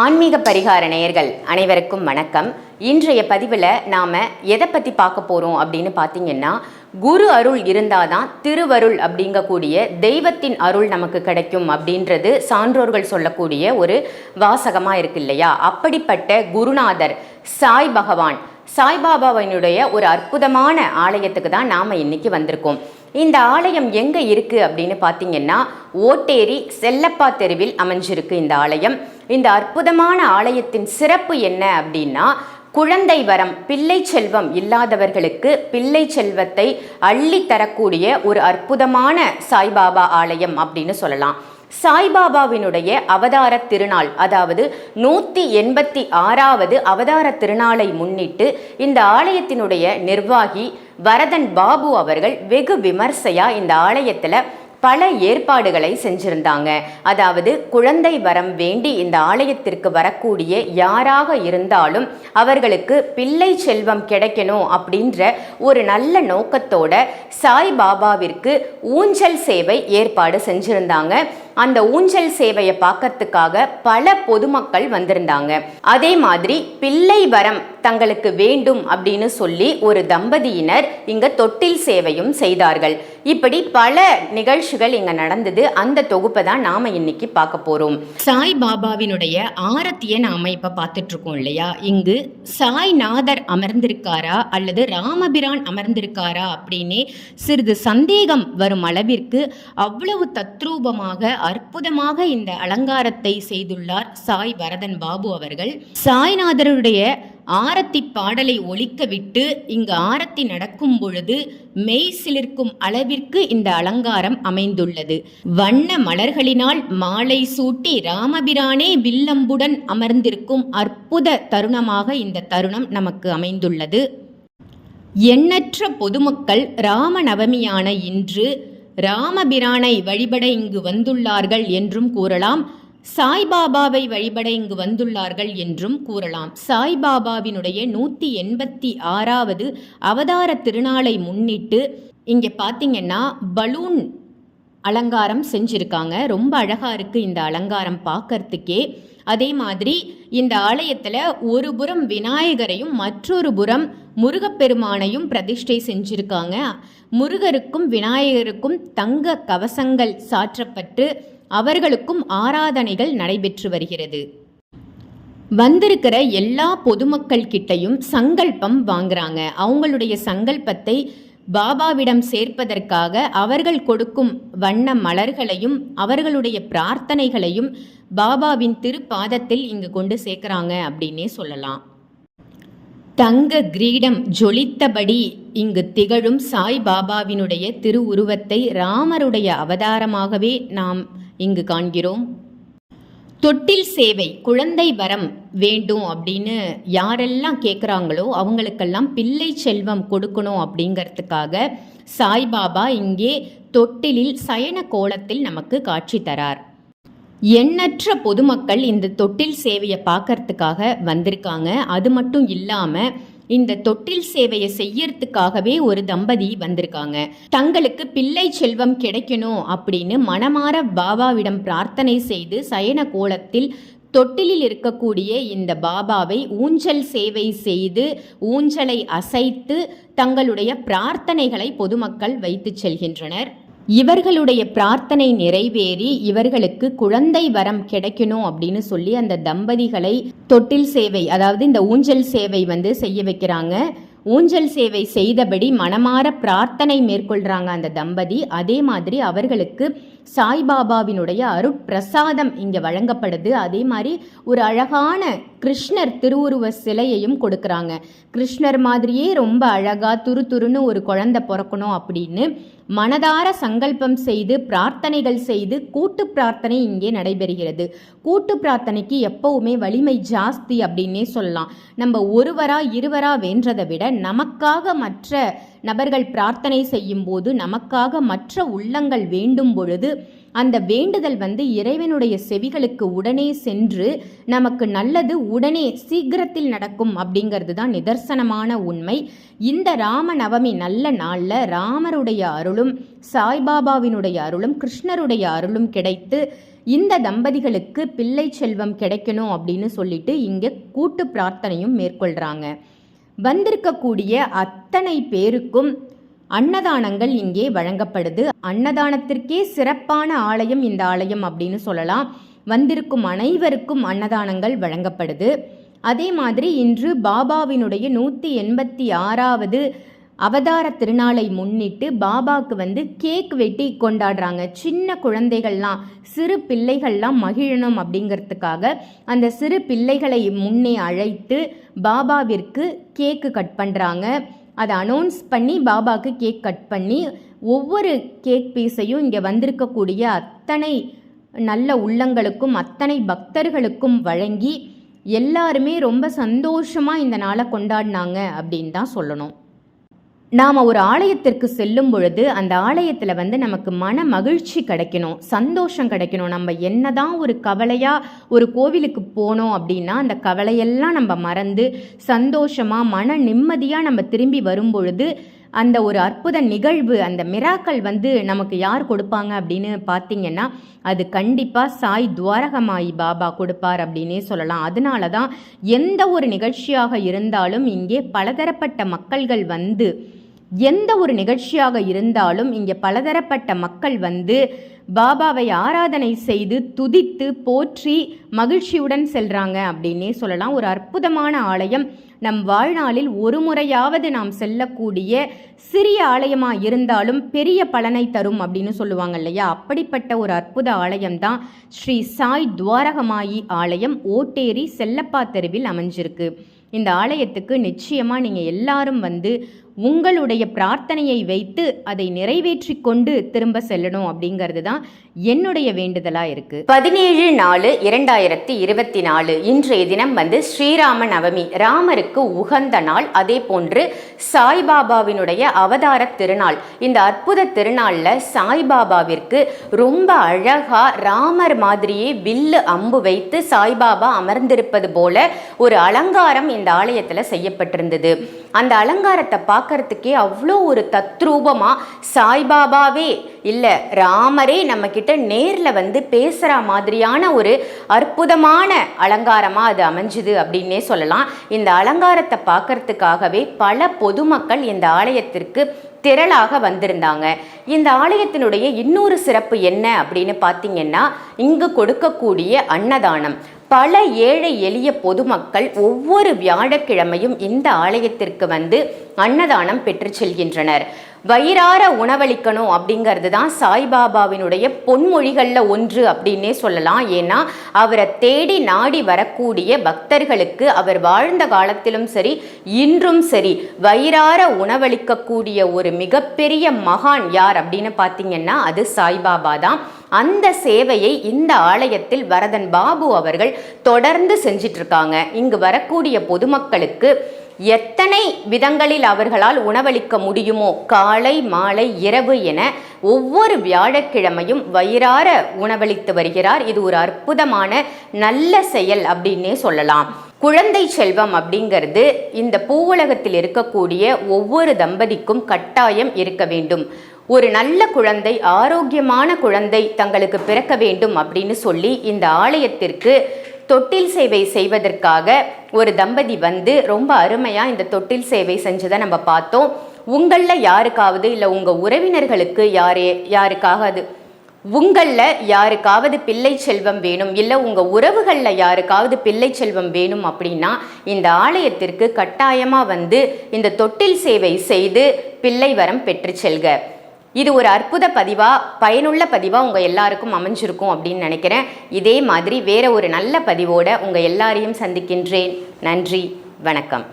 ஆன்மீக பரிகார நேயர்கள் அனைவருக்கும் வணக்கம். இன்றைய பதிவில் நாம் எதை பற்றி பார்க்க போகிறோம் அப்படின்னு பார்த்தீங்கன்னா குரு அருள் இருந்தால் தான் திருவருள் அப்படிங்கக்கூடிய தெய்வத்தின் அருள் நமக்கு கிடைக்கும் அப்படின்றது சான்றோர்கள் சொல்லக்கூடிய ஒரு வாசகமாக இருக்கு இல்லையா? அப்படிப்பட்ட குருநாதர் சாய் பகவான் சாய்பாபாவினுடைய ஒரு அற்புதமான ஆலயத்துக்கு தான் நாம் இன்னைக்கு வந்திருக்கோம். இந்த ஆலயம் எங்கே இருக்குது அப்படின்னு பார்த்தீங்கன்னா ஓட்டேரி செல்லப்பா தெருவில் அமைஞ்சிருக்கு இந்த ஆலயம். இந்த அற்புதமான ஆலயத்தின் சிறப்பு என்ன அப்படின்னா குழந்தை வரம் பிள்ளை செல்வம் இல்லாதவர்களுக்கு பிள்ளை செல்வத்தை அள்ளி தரக்கூடிய ஒரு அற்புதமான சாய்பாபா ஆலயம் அப்படின்னு சொல்லலாம். சாய்பாபாவினுடைய அவதார திருநாள் அதாவது நூற்றி எண்பத்தி ஆறாவது அவதார திருநாளை முன்னிட்டு இந்த ஆலயத்தினுடைய நிர்வாகி வரதன் பாபு அவர்கள் வெகு விமர்சையா இந்த ஆலயத்தில் பல ஏற்பாடுகளை செஞ்சிருந்தாங்க. அதாவது குழந்தை வரம் வேண்டி இந்த ஆலயத்திற்கு வரக்கூடிய யாராக இருந்தாலும் அவர்களுக்கு பிள்ளை செல்வம் கிடைக்கணும் அப்படின்ற ஒரு நல்ல நோக்கத்தோட சாய் பாபாவிற்கு ஊஞ்சல் சேவை ஏற்பாடு செஞ்சிருந்தாங்க. அந்த ஊஞ்சல் சேவையை பார்க்கறதுக்காக பல பொதுமக்கள் வந்திருந்தாங்க. அதே மாதிரி பிள்ளை வரம் தங்களுக்கு வேண்டும் அப்படின்னு சொல்லி ஒரு தம்பதியினர் இங்க தொட்டில் சேவையும் செய்தார்கள். இப்படி பல நிகழ்ச்சிகள் இங்க நடந்தது. அந்த தொகுப்பை தான் நாம இன்னைக்கு பார்க்க போறோம். சாய் பாபாவினுடைய ஆரத்தியை நாம இப்ப பார்த்துட்டு இருக்கோம் இல்லையா? இங்கு சாய்நாதர் அமர்ந்திருக்காரா அல்லது ராமபிரான் அமர்ந்திருக்காரா அப்படின்னு சிறிது சந்தேகம் வரும் அளவிற்கு அவ்வளவு தத்ரூபமாக அற்புதமாக இந்த அலங்காரத்தை செய்துள்ளார் சாய் வரதன் பாபு அவர்கள். சாய்நாதருடைய ஆரத்தி பாடலை ஒலிக்க விட்டு இங்கு ஆரத்தி நடக்கும் பொழுது மெய் சிலிர்க்கும் அளவிற்கு இந்த அலங்காரம் அமைந்துள்ளது. வண்ண மலர்களினால் மாலை சூட்டி ராமபிரானே வில்லம்புடன் அமர்ந்திருக்கும் அற்புத தருணமாக இந்த தருணம் நமக்கு அமைந்துள்ளது. எண்ணற்ற பொதுமக்கள் ராமநவமியான இன்று ராமபிரானை வழிபட இங்கு வந்துள்ளார்கள் என்றும் கூறலாம். சாய்பாபாவை வழிபட இங்கு வந்துள்ளார்கள் என்றும் கூறலாம். சாய்பாபாவினுடைய நூற்றி எண்பத்தி ஆறாவது அவதார திருநாளை முன்னிட்டு இங்கே பார்த்தீங்கன்னா பலூன் அலங்காரம் செஞ்சுருக்காங்க. ரொம்ப அழகாக இருக்குது இந்த அலங்காரம் பார்க்கறதுக்கே. அதே மாதிரி இந்த ஆலயத்தில் ஒரு புறம் விநாயகரையும் மற்றொரு புறம் முருகப்பெருமானையும் பிரதிஷ்டை செஞ்சுருக்காங்க. முருகருக்கும் விநாயகருக்கும் தங்க கவசங்கள் சாற்றப்பட்டு அவர்களுக்கும் ஆராதனைகள் நடைபெற்று வருகிறது. வந்திருக்கிற எல்லா பொதுமக்கள் கிட்டையும் சங்கல்பம் வாங்குறாங்க. அவங்களுடைய சங்கல்பத்தை பாபாவிடம் சேர்ப்பதற்காக அவர்கள் கொடுக்கும் வண்ண மலர்களையும் அவர்களுடைய பிரார்த்தனைகளையும் பாபாவின் திருப்பாதத்தில் இங்கு கொண்டு சேர்க்குறாங்க அப்படின்னே சொல்லலாம். தங்க கிரீடம் ஜொலித்தபடி இங்கு திகழும் சாய் பாபாவினுடைய திருவுருவத்தை ராமருடைய அவதாரமாகவே நாம் இங்கு காண்கிறோம். தொட்டில் சேவை குழந்தை வரம் வேண்டும் அப்படின்னு யாரெல்லாம் கேட்குறாங்களோ அவங்களுக்கெல்லாம் பிள்ளை செல்வம் கொடுக்கணும் அப்படிங்கிறதுக்காக சாய்பாபா இங்கே தொட்டிலில் சயன கோலத்தில் நமக்கு காட்சி தரார். எண்ணற்ற பொதுமக்கள் இந்த தொட்டில் சேவையை பார்க்கறதுக்காக வந்திருக்காங்க. அது மட்டும் இல்லாமல் இந்த தொட்டில் சேவையை செய்யறதுக்காகவே ஒரு தம்பதி வந்திருக்காங்க. தங்களுக்கு பிள்ளை செல்வம் கிடைக்கணும் அப்படின்னு மனமாற பாபாவிடம் பிரார்த்தனை செய்து சயன கோலத்தில் தொட்டிலில் இருக்கக்கூடிய இந்த பாபாவை ஊஞ்சல் சேவை செய்து ஊஞ்சலை அசைத்து தங்களுடைய பிரார்த்தனைகளை பொதுமக்கள் வைத்து செல்கின்றனர். இவர்களுடைய பிரார்த்தனை நிறைவேறி இவர்களுக்கு குழந்தை வரம் கிடைக்கணும் அப்படின்னு சொல்லி அந்த தம்பதிகளை தொட்டில் சேவை அதாவது இந்த ஊஞ்சல் சேவை வந்து செய்ய வைக்கிறாங்க. ஊஞ்சல் சேவை செய்தபடி மனமாற பிரார்த்தனை மேற்கொள்கிறாங்க அந்த தம்பதி. அதே மாதிரி அவர்களுக்கு சாய்பாபாவினுடைய அருட்பிரசாதம் இங்கே வழங்கப்படுது. அதே மாதிரி ஒரு அழகான கிருஷ்ணர் திருவுருவ சிலையையும் கொடுக்குறாங்க. கிருஷ்ணர் மாதிரியே ரொம்ப அழகாக துரு துருன்னு ஒரு குழந்தை பிறக்கணும் அப்படின்னு மனதார சங்கல்பம் செய்து பிரார்த்தனைகள் செய்து கூட்டு பிரார்த்தனை இங்கே நடைபெறுகிறது. கூட்டு பிரார்த்தனைக்கு எப்பவுமே வலிமை ஜாஸ்தி அப்படின்னே சொல்லலாம். நம்ம ஒருவரா இருவரா வேண்டதை விட நமக்காக மற்ற நபர்கள் பிரார்த்தனை செய்யும் போது நமக்காக மற்ற உள்ளங்கள் வேண்டும் பொழுது அந்த வேண்டுதல் வந்து இறைவனுடைய செவிகளுக்கு உடனே சென்று நமக்கு நல்லது உடனே சீக்கிரத்தில் நடக்கும் அப்படிங்கிறது தான் நிதர்சனமான உண்மை. இந்த ராம நவமி நல்ல நாளில் ராமருடைய அருளும் சாய்பாபாவினுடைய அருளும் கிருஷ்ணருடைய அருளும் கிடைத்து இந்த தம்பதிகளுக்கு பிள்ளை செல்வம் கிடைக்கணும் அப்படின்னு சொல்லிட்டு இங்கே கூட்டு பிரார்த்தனையும் மேற்கொள்கிறாங்க வந்திருக்கக்கூடிய அத்தனை பேருக்கும் அன்னதானங்கள் இங்கே வழங்கப்படுது. அன்னதானத்திற்கே சிறப்பான ஆலயம் இந்த ஆலயம் அப்படின்னு சொல்லலாம். வந்திருக்கும் அனைவருக்கும் அன்னதானங்கள் வழங்கப்படுது. அதே மாதிரி இன்று பாபாவினுடைய நூற்றி எண்பத்தி ஆறாவது அவதார திருநாளை முன்னிட்டு பாபாவுக்கு வந்து கேக் வெட்டி கொண்டாடுறாங்க. சின்ன குழந்தைகள்லாம் சிறு பிள்ளைகள்லாம் மகிழணும் அப்படிங்கிறதுக்காக அந்த சிறு பிள்ளைகளை முன்னே அழைத்து பாபாவிற்கு கேக்கு கட் பண்ணுறாங்க அதை அனௌன்ஸ் பண்ணி பாபாவுக்கு கேக் கட் பண்ணி ஒவ்வொரு கேக் பீஸையும் இங்கே வந்திருக்கக்கூடிய அத்தனை நல்ல உள்ளங்களுக்கும் அத்தனை பக்தர்களுக்கும் வழங்கி எல்லாருமே ரொம்ப சந்தோஷமாக இந்த நாளை கொண்டாடினாங்க அப்படின்னு தான் சொல்லணும். நாம் ஒரு ஆலயத்திற்கு செல்லும் பொழுது அந்த ஆலயத்தில் வந்து நமக்கு மன மகிழ்ச்சி கிடைக்கணும் சந்தோஷம் கிடைக்கணும். நம்ம என்னதான் ஒரு கவலையாக ஒரு கோவிலுக்கு போனோம் அப்படின்னா அந்த கவலையெல்லாம் நம்ம மறந்து சந்தோஷமாக மன நிம்மதியாக நம்ம திரும்பி வரும் பொழுது அந்த ஒரு அற்புத நிகழ்வு அந்த மிராக்கள் வந்து நமக்கு யார் கொடுப்பாங்க அப்படின்னு பார்த்தீங்கன்னா அது கண்டிப்பாக சாய் துவாரகமாயி பாபா கொடுப்பார் அப்படின்னே சொல்லலாம். அதனால தான் எந்த ஒரு நிகழ்ச்சியாக இருந்தாலும் இங்கே பலதரப்பட்ட மக்கள்கள் வந்து எந்த ஒரு நிகழ்ச்சியாக இருந்தாலும் இங்கே பலதரப்பட்ட மக்கள் வந்து பாபாவை ஆராதனை செய்து துதித்து போற்றி மகிழ்ச்சியுடன் செல்கிறாங்க அப்படின்னே சொல்லலாம். ஒரு அற்புதமான ஆலயம். நம் வாழ்நாளில் ஒரு முறையாவது நாம் செல்லக்கூடிய சிறிய ஆலயமாக இருந்தாலும் பெரிய பலனை தரும் அப்படின்னு சொல்லுவாங்க இல்லையா? அப்படிப்பட்ட ஒரு அற்புத ஆலயம் தான் ஸ்ரீ சாய் துவாரகமாயி ஆலயம் ஓட்டேரி செல்லப்பா தெருவில் அமைஞ்சிருக்கு. இந்த ஆலயத்துக்கு நிச்சயமாக நீங்கள் எல்லாரும் வந்து உங்களுடைய பிரார்த்தனையை வைத்து அதை நிறைவேற்றி கொண்டு திரும்ப செல்லணும் அப்படிங்கிறது தான் என்னுடைய வேண்டுதலாக இருக்கு. பதினேழு நாலு இரண்டாயிரத்தி இருபத்தி நாலு இன்றைய தினம் வந்து ஸ்ரீராம நவமி ராமருக்கு உகந்த நாள். அதே போன்று சாய்பாபாவினுடைய அவதார திருநாள். இந்த அற்புத திருநாளில் சாய்பாபாவிற்கு ரொம்ப அழகா ராமர் மாதிரியே வில்லு அம்பு வைத்து சாய்பாபா அமர்ந்திருப்பது போல ஒரு அலங்காரம் இந்த ஆலயத்தில் செய்யப்பட்டிருந்தது. அந்த அலங்காரத்தை பார்க்கறதுக்கே அவ்வளோ ஒரு தத்ரூபமாக சாய்பாபாவே இல்லை ராமரே நம்மக்கிட்ட நேரில் வந்து பேசுகிற மாதிரியான ஒரு அற்புதமான அலங்காரமாக அது அமைஞ்சுது அப்படின்னே சொல்லலாம். இந்த அலங்காரத்தை பார்க்கறதுக்காகவே பல பொதுமக்கள் இந்த ஆலயத்திற்கு திரளாக வந்திருந்தாங்க. இந்த ஆலயத்தினுடைய இன்னொரு சிறப்பு என்ன அப்படின்னு பார்த்தீங்கன்னா இங்கு கொடுக்கக்கூடிய அன்னதானம். பல ஏழை எளிய பொதுமக்கள் ஒவ்வொரு வியாழக்கிழமையும் இந்த ஆலயத்திற்கு வந்து அன்னதானம் பெற்று செல்கின்றனர். வயிறார உணவளிக்கணும் அப்படிங்கிறது தான் சாய்பாபாவினுடைய பொன்மொழிகளில் ஒன்று அப்படின்னே சொல்லலாம். ஏன்னா அவரை தேடி நாடி வரக்கூடிய பக்தர்களுக்கு அவர் வாழ்ந்த காலத்திலும் சரி இன்றும் சரி வயிறார உணவளிக்கக்கூடிய ஒரு மிகப்பெரிய மகான் யார் அப்படின்னு பார்த்தீங்கன்னா அது சாய்பாபா தான். அந்த சேவையை இந்த ஆலயத்தில் வரதன் பாபு அவர்கள் தொடர்ந்து செஞ்சிட்ருக்காங்க. இங்கு வரக்கூடிய பொதுமக்களுக்கு எத்தனை விதங்களில் அவர்களால் உணவளிக்க முடியுமோ காலை மாலை இரவு என ஒவ்வொரு வியாழக்கிழமையும் வயிறார உணவளித்து வருகிறார். இது ஒரு அற்புதமான நல்ல செயல் அப்படின்னே சொல்லலாம். குழந்தை செல்வம் அப்படிங்கிறது இந்த பூவுலகத்தில் இருக்கக்கூடிய ஒவ்வொரு தம்பதிக்கும் கட்டாயம் இருக்க வேண்டும். ஒரு நல்ல குழந்தை ஆரோக்கியமான குழந்தை தங்களுக்கு பிறக்க வேண்டும் அப்படின்னு சொல்லி இந்த ஆலயத்திற்கு தொட்டில் சேவை செய்வதற்காக ஒரு தம்பதி வந்து ரொம்ப அருமையாக இந்த தொட்டில் சேவை செஞ்சதை நம்ம பார்த்தோம். உங்களில் யாருக்காவது இல்லை உங்கள் உறவினர்களுக்கு யாரே யாருக்காக அது உங்களில் யாருக்காவது பிள்ளை செல்வம் வேணும் இல்லை உங்கள் உறவுகளில் யாருக்காவது பிள்ளை செல்வம் வேணும் அப்படின்னா இந்த ஆலயத்திற்கு கட்டாயமாக வந்து இந்த தொட்டில் சேவை செய்து பிள்ளை வரம் பெற்று செல்க. இது ஒரு அற்புத பதிவாக பயனுள்ள பதிவாக உங்கள் எல்லாருக்கும் அமைஞ்சிருக்கும் அப்படின்னு நினைக்கிறேன். இதே மாதிரி வேற ஒரு நல்ல பதிவோடு உங்கள் எல்லாரையும் சந்திக்கின்றேன். நன்றி வணக்கம்.